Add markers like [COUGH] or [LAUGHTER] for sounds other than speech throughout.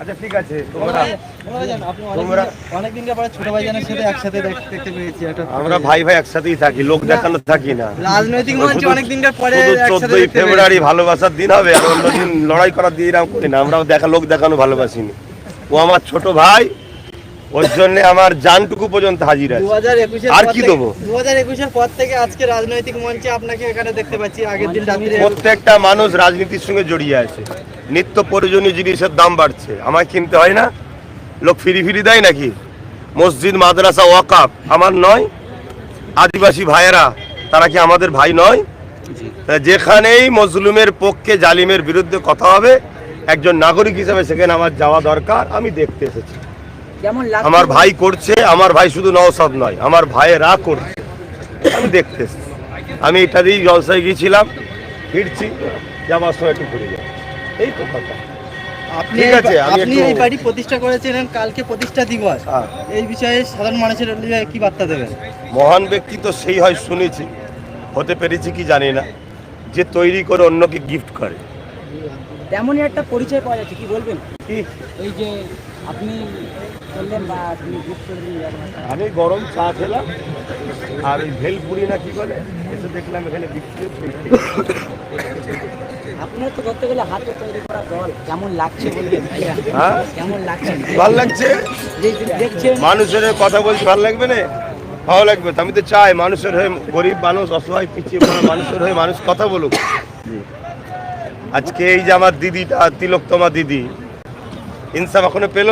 আচ্ছা ঠিক আছে। তোমরা তোমরা পরে ছোট সাথে একসাথে দেখতে পেয়েছি আমরা ভাই ভাই একসাথেই থাকি লোক দেখানো থাকি না। রাজনৈতিক মঞ্চে পরে একসাথে চোদ্দই ফেব্রুয়ারি ভালোবাসার দিন হবে আর অন্যদিন লড়াই করার দিন এরকম করি না আমরাও দেখা লোক দেখানো ভালোবাসিনি। ও আমার ছোট ভাই ওর জন্য আমার জানটুকু পর্যন্ত হাজির আছে। আর কি দেবো? 2021 পর থেকে আজকে রাজনৈতিক মঞ্চে আপনাকে এখানে দেখতে পাচ্ছি আগের দিন রাত্রে প্রত্যেকটা মানুষ রাজনীতির সঙ্গে জড়িয়ে আছে। নিত্য প্রয়োজনীয় জিনিসের দাম বাড়ছে। আমায় কিনতে হয় না? লোক ফিরি ফিরি দেয় নাকি? মসজিদ মাদ্রাসা ওয়াকাপ আমার নয়। আদিবাসী ভাইয়েরা তারা কি আমাদের ভাই নয়? যেখানেই মজলুমের পক্ষে জালিমের বিরুদ্ধে কথা হবে একজন নাগরিক হিসেবে সেখানে আমার যাওয়া দরকার। আমি দেখতে এসেছি। আমার ভাই করছে আমার ভাই শুধু নওসাদ নয় আমার ভাইয়েরা করছে। আমি দেখতে আমি এটা দিয়েই জলসায় গিয়েছিলাম ফিরছি যাবার সময় একটু ঘুরে যাই এই তো কথা। আপনি ঠিক আমি আপনি এই বাড়ি প্রতিষ্ঠা করেছিলেন কালকে প্রতিষ্ঠা দিবস। হ্যাঁ। এই বিষয়ে সাধারণ মানুষের কি বার্তা দেবেন? মহান ব্যক্তি তো সেই হয় শুনেছি হতে পেরেছি কি জানি না। যে তৈরি করে অন্যকে গিফট করে। তেমনই একটা পরিচয় পাওয়া যাচ্ছে কি বলবেন? এই যে আপনি বললেন বা আপনি। আমি গরম চা খেলাম আর ওই ভেলপুরি না কি বলে এসে দেখলাম এখানে বিক্রি আপনার তো ধরতে গেলে হাতে তৈরি করা দল কেমন লাগছে বলবেন হ্যাঁ? কেমন লাগছে? ভালো লাগছে? দেখছেন মানুষের হয়ে কথা বলছি ভালো লাগবে না? ভালো লাগবে আমি তো চাই মানুষের হয়ে গরিব মানুষ অসহায় পিছিয়ে পড়া মানুষের হয়ে মানুষ কথা বলুক। আজকে এই যে আমার দিদিটা তিলকতমা দিদি। ইনসাফ এখনও পেল?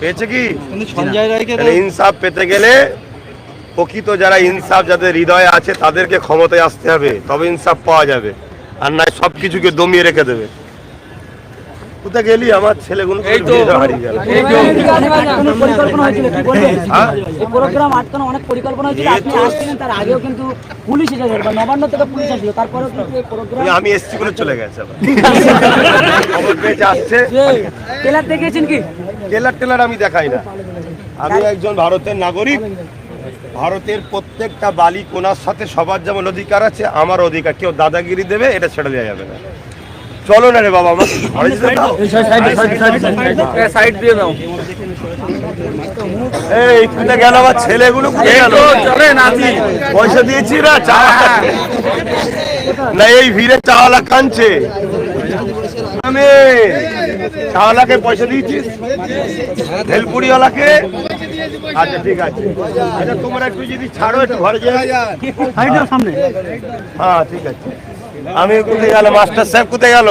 পেয়েছে কি? ইনসাফ পেতে গেলে প্রকৃত যারা ইনসাফ যাদের হৃদয়ে আছে তাদেরকে ক্ষমতায় আসতে হবে। তবে ইনসাফ পাওয়া যাবে। আর নয় সব কিছুকে দমিয়ে রেখে দেবে। কোথায় গেলি? আমার ছেলেগুলো এই তো। হারিয়ে গেল। কোনো পরিকল্পনা হয়েছিল কি? বলবেন হ্যাঁ? এই প্রোগ্রাম আটকানো অনেক পরিকল্পনা হয়েছিল। আপনি আসছিলেন তার আগেও কিন্তু পুলিশ এসেছিল বা নবান্ন থেকে পুলিশ আসছিল। তারপরেও কিন্তু এই প্রোগ্রাম আমি এসছি করে চলে গেছে খবর পেয়েছে [LAUGHS] আসছে। টেলার দেখেছেন কি? টেলার টেলার আমি দেখাই না। আমি একজন ভারতের নাগরিক। ভারতের প্রত্যেকটা বালি কোনার সাথে সবার যেমন অধিকার আছে আমার অধিকার। কেউ দাদাগিরি দেবে এটা ছেড়ে দেওয়া যাবে না। চলো না রে বাবা আমার ঘরে যেতে দাও। এই কোথায় গেল আমার ছেলেগুলো? কোথায় গেল? পয়সা দিয়েছি না চা না এই ভিড়ে চাওয়ালা কানছে আমি চাওয়ালাকে পয়সা দিয়েছিস ভেলপুরিওয়ালাকে আচ্ছা ঠিক আছে। আচ্ছা তোমরা একটু যদি ছাড়ো একটু ঘরে সামনে। হ্যাঁ ঠিক আছে। আমি কোথায় গেল মাস্টার সাহেব কোথায় গেল?